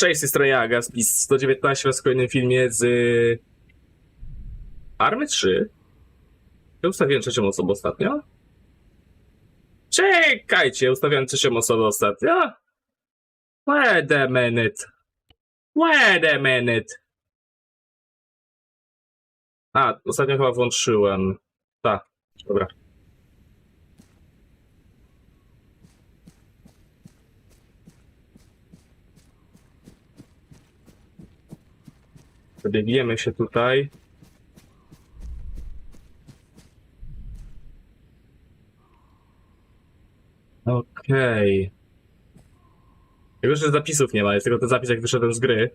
Cześć, z tej strony ja, Gaspis 119 raz w kolejnym filmie z Army 3. Ja ustawiłem trzecią osobę ostatnio. Czekajcie, ustawiałem trzecią osobę ostatnio. Wait a minute. Wait a minute. A, ostatnio chyba włączyłem. Tak, dobra. Wybiegniemy się tutaj. Okej. Tylko, że zapisów nie ma, jest tylko ten zapis, jak wyszedłem z gry.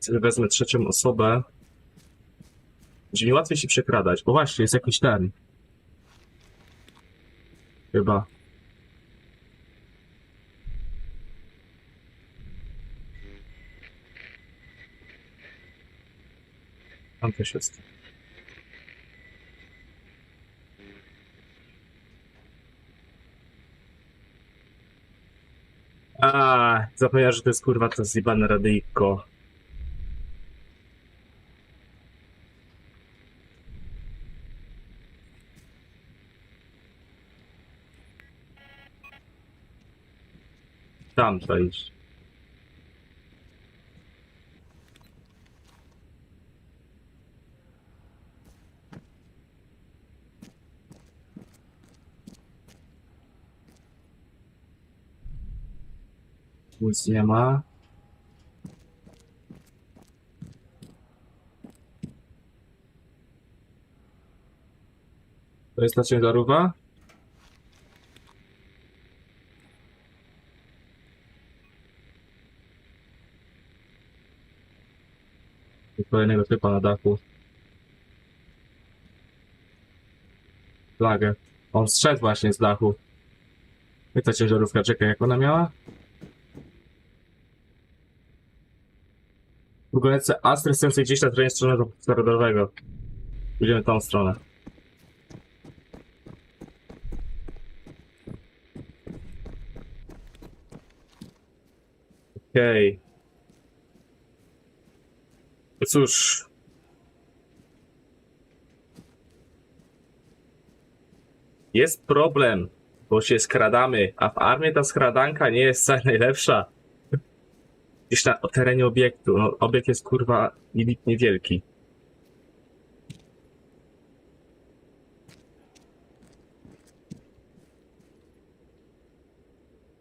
Sobie wezmę trzecią osobę. Będzie mi łatwiej się przekradać, bo właśnie, jest jakiś ten. Chyba. Tam też jest. A, zapomniałem, że to jest kurwa to zjebane radyjko. Tam to. Nic nie ma. To jest ta ciężarówka? Kolejnego typa na dachu. Flagę. On strzedł właśnie z dachu. I ta ciężarówka, czekaj, jak ona miała? Furgonetce Astra stojącej gdzieś na terenie strony korytarowego. Pójdziemy tą stronę. Okej. No Cóż. Jest problem, bo się skradamy, a w armii ta skradanka nie jest najlepsza gdzieś na terenie obiektu. No, obiekt jest kurwa niewidnie wielki.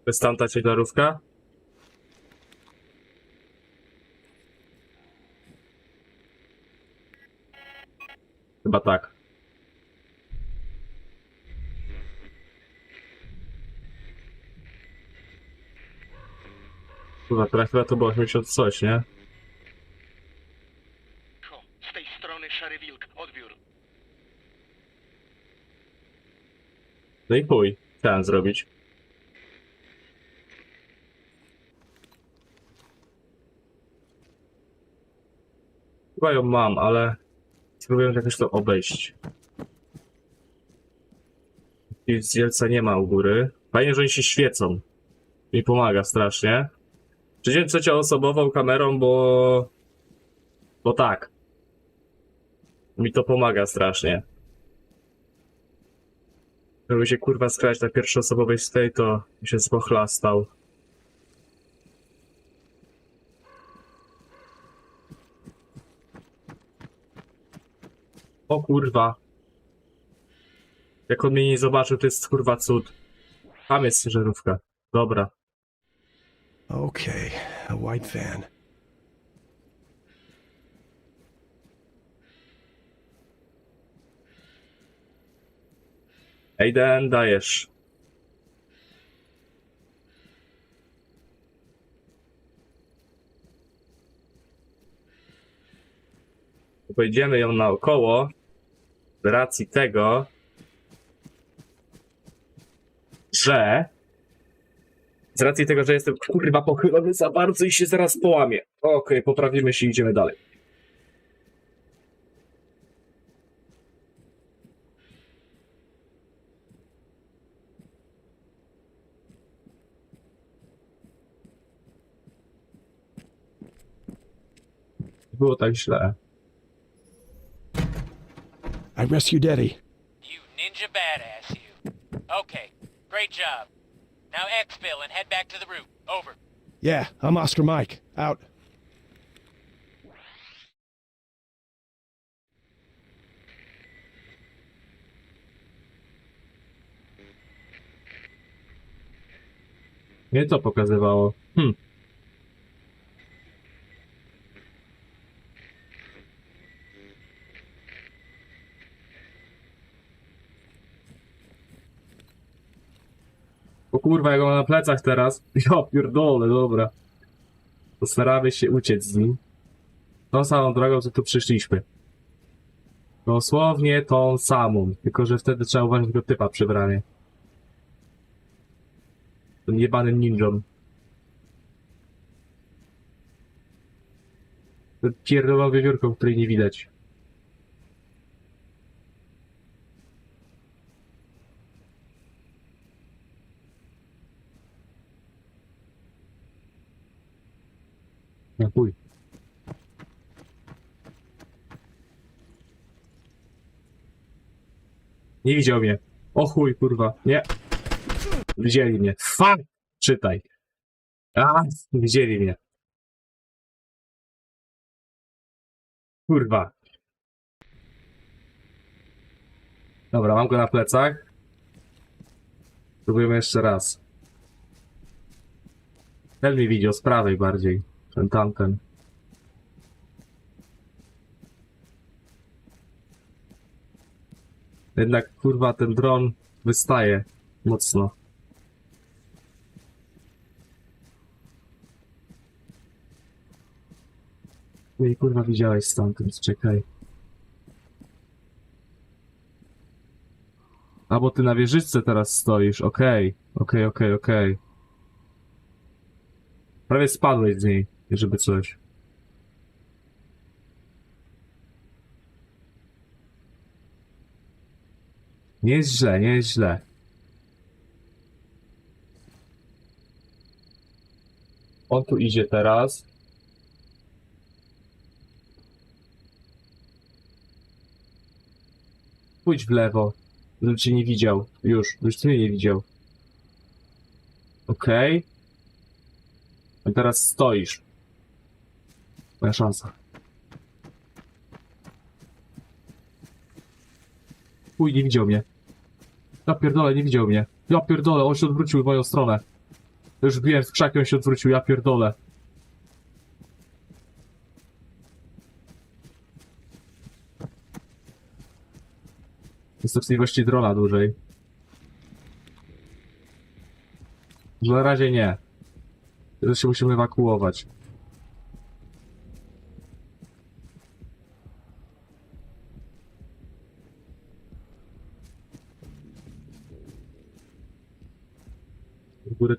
To jest tamta ciężarówka? Chyba tak. Kurwa, teraz chyba to było 80 coś, nie? Cicho, Z tej strony Szary Wilk, odbiór. No i chuj, chciałem zrobić. Chyba ją mam, ale spróbuję jakoś to obejść. I Zielca nie ma u góry. Fajnie, że oni się świecą. Mi pomaga strasznie. Przyjdziemy trzecioosobową kamerą, bo... Bo tak. Mi to pomaga strasznie. Żeby się kurwa skrać na pierwszoosobowej z tej, to mi się spochlastał. O kurwa. Jak on mnie nie zobaczył, to jest kurwa cud. Tam jest ciężarówka. Dobra. Okay, a white van. Aiden, dajesz. Pojedziemy ją naokoło z racji tego, że z racji tego, że jestem kurwa pochylony za bardzo i się zaraz połamie. Okej, poprawimy się i idziemy dalej. Było tak źle. I rescued Eddie. Now exfil and head back to the route. Over. Yeah, I'm Oscar Mike. Out. Nie to pokazywało. Hm. Kurwa, ja go mam na plecach teraz. Ja pierdolę, dobra. Postaramy się uciec z nim. Tą samą drogą, co tu przyszliśmy. Dosłownie tą samą. Tylko, że wtedy trzeba uważać tego typa przy bramie. Tym jebanym ninją. Tą Pierdolą wiewiórką, której nie widać. Na chuj. Nie widział mnie. O chuj, kurwa. Nie. Widzieli mnie. Fuck! Czytaj. A, widzieli mnie. Kurwa. Dobra, mam go na plecach. Próbujemy jeszcze raz. Ten mi widział z prawej bardziej. Ten tamten. Jednak kurwa ten dron wystaje mocno. No i kurwa widziałeś stamtąd, czekaj. A bo ty na wieżyczce teraz stoisz, okej, okej, okej, okej. Prawie spadłeś z niej, żeby coś. Nie jest źle, nie jest źle. On tu idzie teraz. Pójdź w lewo, żeby cię nie widział. Już, już cię nie widział. Okej. A teraz stoisz. Moja szansa. Uj, nie widział mnie. Ja pierdolę, nie widział mnie. Ja pierdolę, on się odwrócił w moją stronę. Już biłem w krzaki, on się odwrócił, ja pierdolę. Częstotliwości drona dłużej. Że na razie nie. Teraz się musimy ewakuować.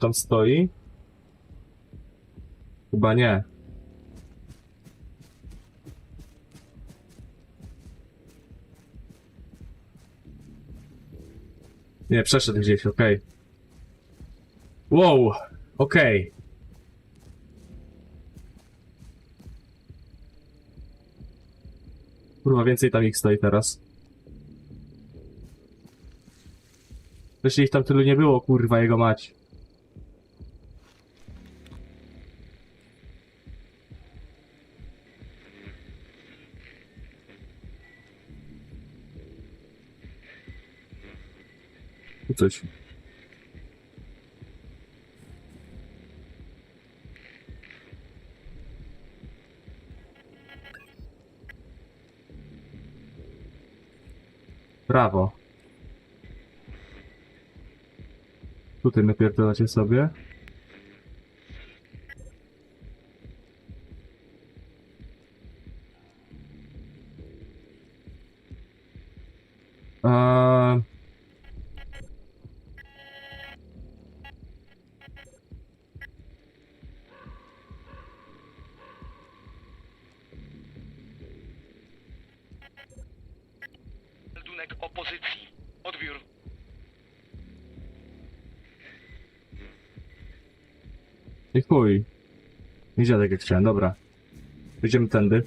Tam stoi? Chyba nie. Nie, przeszedł gdzieś, okej. Wow, okej. Kurwa, więcej tam ich stoi teraz. Wreszcie ich tam tylu nie było, kurwa, jego mać. Coś. Brawo. Tutaj napierdolacie sobie. Nie dziadek jak chciałem, dobra. Idziemy tędy.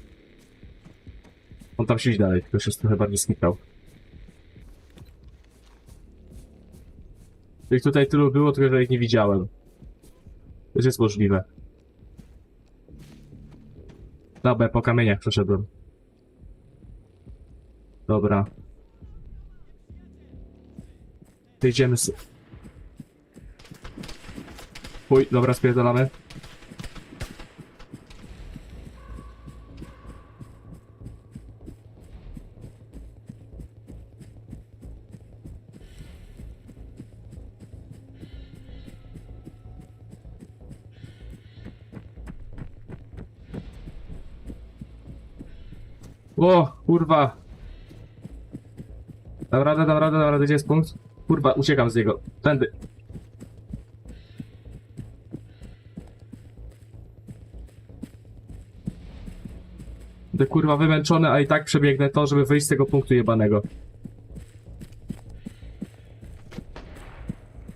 tam się iść dalej, tylko się trochę bardziej skipał. Ich tutaj tylu było, tylko że ich nie widziałem. To jest możliwe. Dobra, po kamieniach przeszedłem. Dobra. Idziemy s... Chuj, dobra, spierdolamy. Kurwa. Dam radę, dam radę, dam radę, gdzie jest punkt? Kurwa, uciekam z niego. Tędy. Będę kurwa wymęczony, a i tak przebiegnę to, żeby wyjść z tego punktu jebanego.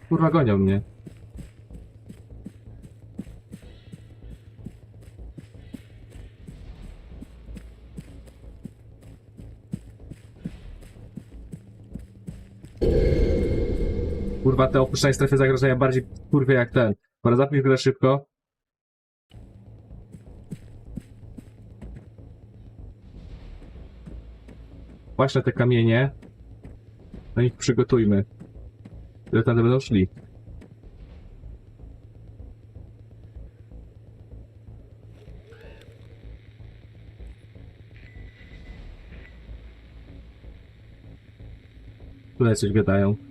Kurwa, gonią mnie. Te opuszczenie strefy zagrożenia bardziej kurwie jak ten. Dobra, zapisz grę szybko. Właśnie te kamienie. Na nich przygotujmy. Ile tam będą szli? Tutaj coś gadają.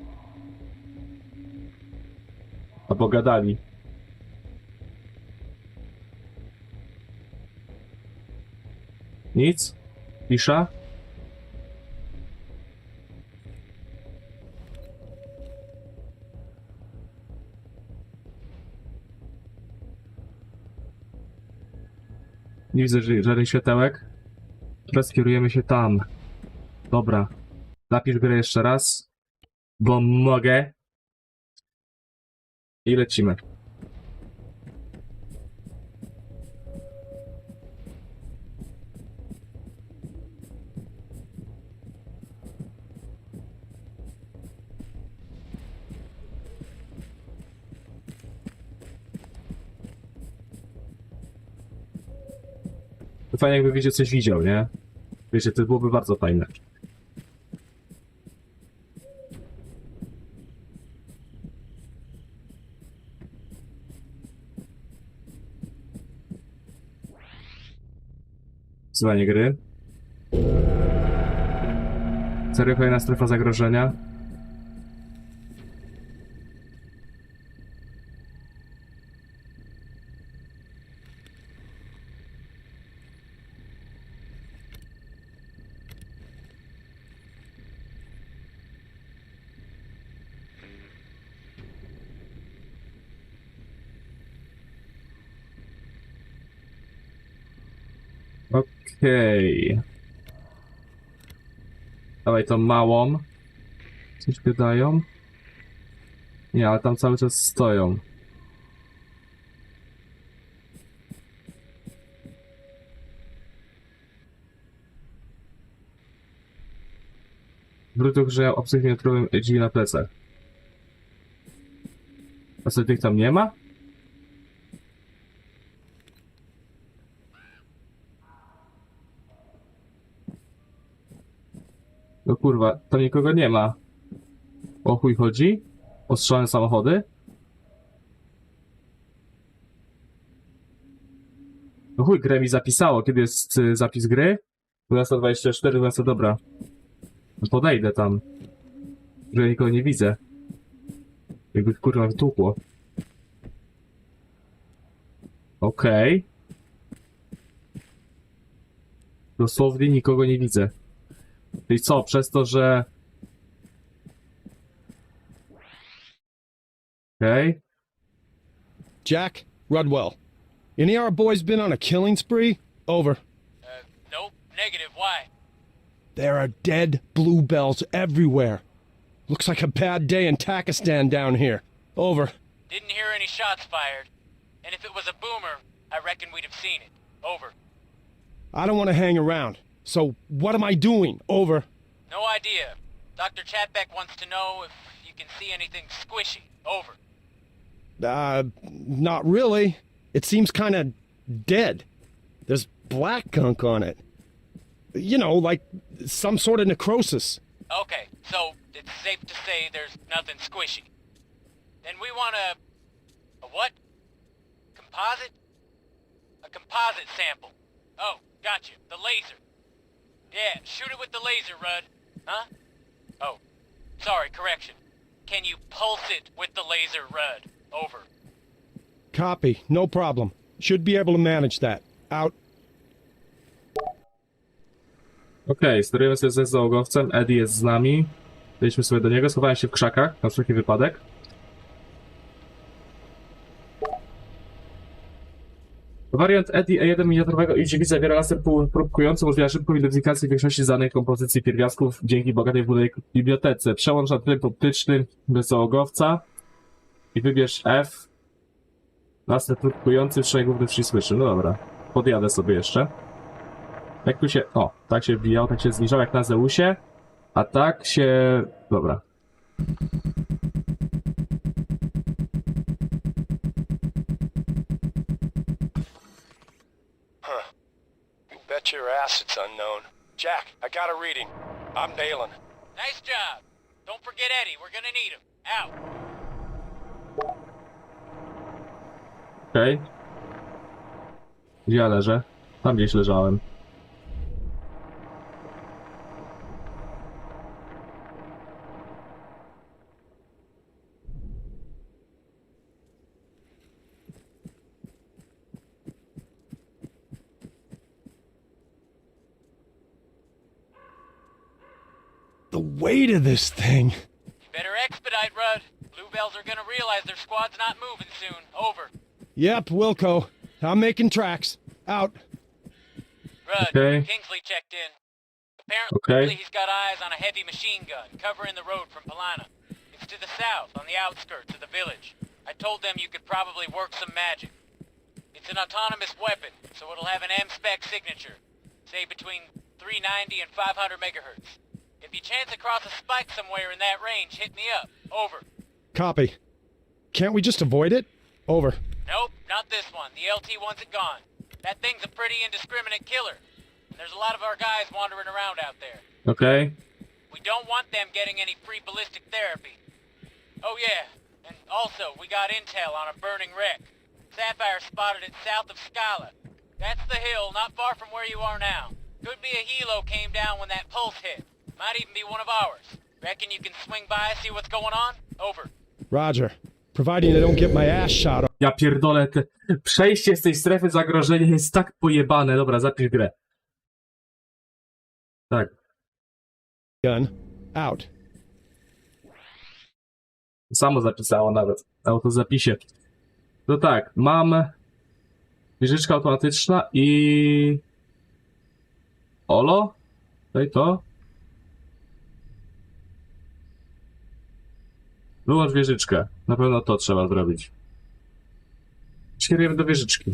Albo gadali. Nic? Cisza? Nie widzę żadnych światełek. Teraz kierujemy się tam. Dobra. Zapisz grę jeszcze raz. Bo mogę. I lecimy. Fajnie jakby wiecie coś widział, nie? Wiecie, to byłoby bardzo fajne. Wzywanie gry. Serio kolejna strefa zagrożenia. Okej. Dawaj tą małą. Coś gadają? Nie, ale tam cały czas stoją. Wrócę, że obcych nietrowym drzwi na plecach. A co tych tam nie ma? No kurwa, tam nikogo nie ma. O chuj chodzi? O strzelane samochody? No chuj, grę mi zapisało. Kiedy jest y, zapis gry? 12.24, 12, dobra. No Podejdę tam. Że nikogo nie widzę. Jakby kurwa wytłukło. Okej. Dosłownie nikogo nie widzę. Czyli co, przez to, że... Okej. Jack, Rudwell. Any of our boys been on a killing spree? Over. Uh, nope, negative, why? There are dead bluebells everywhere. Looks like a bad day in Takistan down here. Over. Didn't hear any shots fired. And if it was a boomer, I reckon we'd have seen it. Over. I don't want to hang around. So what am I doing? Over. No idea. Dr. Chatbeck wants to know if you can see anything squishy. Over. Uh, not really. It seems kind of dead. There's black gunk on it. You know, like some sort of necrosis. Okay, so it's safe to say there's nothing squishy. Then we want a... a what? Composite? A composite sample. Oh, gotcha. The laser. Yeah, shoot it with the laser, Rudd. Huh? Oh, sorry, correction. Can you pulse it with the laser, Rudd? Over. Copy. No problem. Should be able to manage that. Out. Okej, sterujemy sobie ze załogowcem, Eddie jest z nami. Wejdźmy sobie do niego, schowałem się w krzakach, na wszelki wypadek. Wariant Eddie E1 miniaturowego idzie zawiera laser próbkujący, umożliwia szybką identyfikację większości danej kompozycji pierwiastków dzięki bogatej wbudowanej bibliotece. Przełącz na tryb optyczny bez załogowca i wybierz F. Laser próbkujący, trzej główny słyszy. No dobra, podjadę sobie jeszcze. Jak tu się. O, tak się wbijał, tak się zniżał jak na Zeusie. A tak się. Dobra. Bet it's unknown. Jack, I got a reading. I'm nailing. Nice job. Don't forget Eddie. We're gonna need him. Out. Okej. Gdzie ja leżę? Tam gdzieś leżałem. The weight of this thing. Better expedite, Rudd. Bluebells are gonna realize their squad's not moving soon. Over. Yep, Wilco. I'm making tracks. Out. Rudd, Okay. Kingsley checked in. Apparently, Okay. he's got eyes on a heavy machine gun covering the road from Palana. It's to the south, on the outskirts of the village. I told them you could probably work some magic. It's an autonomous weapon, so it'll have an M-spec signature. Say between 390 and 500 megahertz. If you chance across a spike somewhere in that range, hit me up. Over. Copy. Can't we just avoid it? Over. Nope, not this one. The LT wants it gone. That thing's a pretty indiscriminate killer. There's a lot of our guys wandering around out there. Okay. We don't want them getting any free ballistic therapy. Oh yeah, and also we got intel on a burning wreck. Sapphire spotted it south of Scala. That's the hill, not far from where you are now. Could be a helo came down when that pulse hit. Might even be one of ours. Reckon you can swing by, see what's going on? Over. Roger. Providing I don't get my ass shot Ja pierdolę, te przejście z tej strefy zagrożenia jest tak pojebane. Dobra, zapisz grę. Tak. gun. Out. Samo zapisało nawet. w Autozapisie. No tak, mam wieżyczka automatyczna i... Olo? Tutaj to? Wyłącz wieżyczkę. Na pewno to trzeba zrobić. Kierujemy do wieżyczki.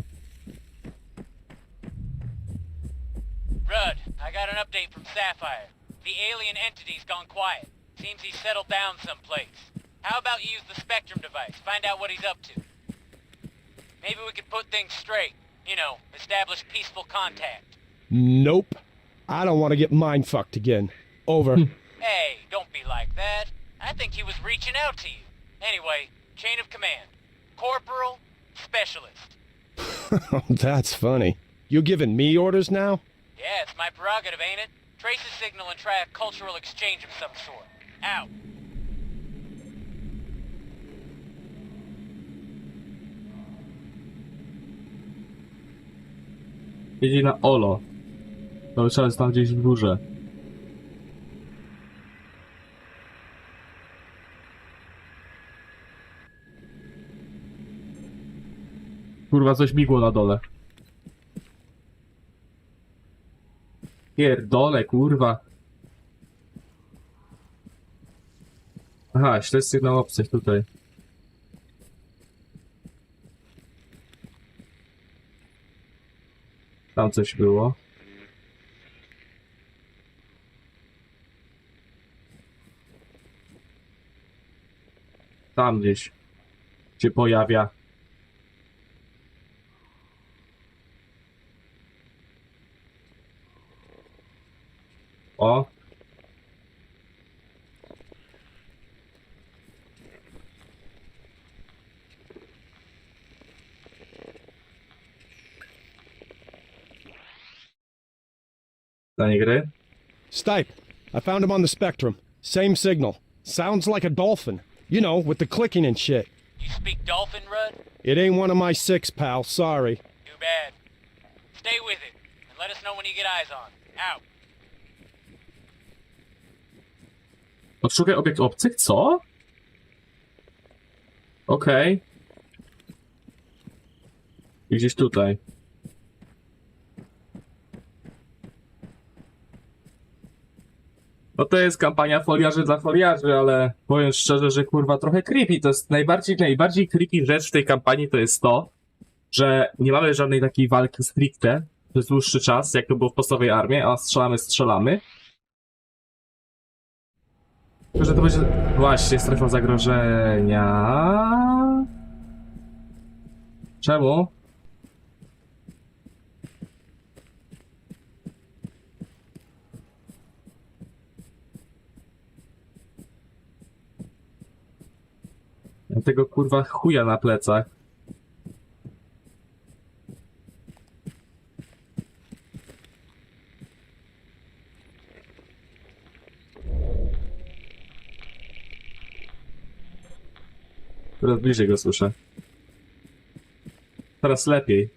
Rudd, I got an update from Sapphire. The alien entity's gone quiet. Seems he's settled down someplace. How about you use the Spectrum device, find out what he's up to? Maybe we could put things straight. You know, establish peaceful contact. Nope. I don't want to get mind fucked again. Over. Hey, don't be like that. I think he was reaching out to you. Anyway, chain of command. Corporal, specialist. That's funny. You giving me orders now? Yeah, it's my prerogative, ain't it? Trace a signal and try a cultural exchange of some sort. Out. Jedzie na Olo. To trzeba jest tam gdzieś w górze. kurwa coś migło na dole. Pierdole, kurwa. Aha, śledź sygnał obcych tutaj. Tam coś było. Tam gdzieś się pojawia. O. Danie gry? Stipe, I found him on the spectrum. Same signal. Sounds like a dolphin. You know, with the clicking and shit. You speak dolphin, Rudd? It ain't one of my six, pal. Sorry. Too bad. Stay with it, and let us know when you get eyes on. Out. Odszukaj obiekt obcych? Co? Okej. I Gdzieś tutaj. No to jest kampania foliarzy dla foliarzy, ale powiem szczerze, że kurwa trochę creepy. To jest najbardziej, najbardziej creepy rzecz w tej kampanii to jest to, że nie mamy żadnej takiej walki stricte przez dłuższy czas, jak to było w podstawowej armii, a strzelamy, strzelamy. Że to będzie właśnie strefa zagrożenia. Czemu? Tego kurwa chuja na plecach. Teraz bliżej go słyszę. Teraz lepiej.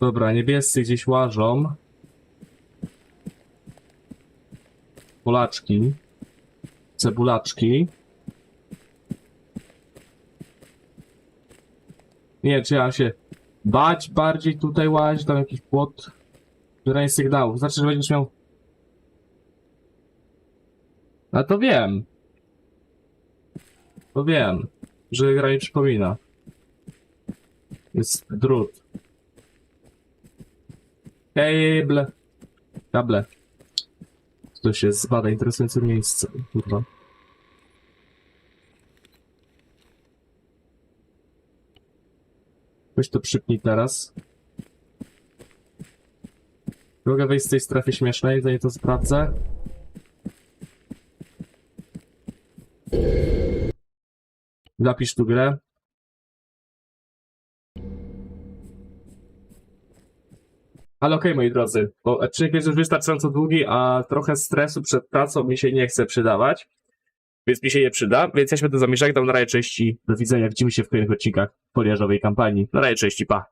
Dobra, niebiescy gdzieś łażą. Polaczki. Cebulaczki. Nie, ja się bać bardziej tutaj łazić, tam jakiś płot, zbieranie sygnałów. Znaczy, że będziesz miał... A to wiem. To wiem, że gra mi przypomina. Jest drut. Kable. Kable. To się zbada interesujące miejsce. Kurwa. Weź to przypnij teraz. Mogę wyjść z tej strefy śmiesznej, zanim to sprawdzę. Zapisz tu grę. Ale okej, moi drodzy, bo odcinek jest już wystarczająco długi, a trochę stresu przed pracą mi się nie chce przydawać. Więc mi się nie przyda, więc ja się będę zamierzał. Dam na razie cześci. Do widzenia, widzimy się w kolejnych odcinkach poliarzowej kampanii. Na razie cześci, pa.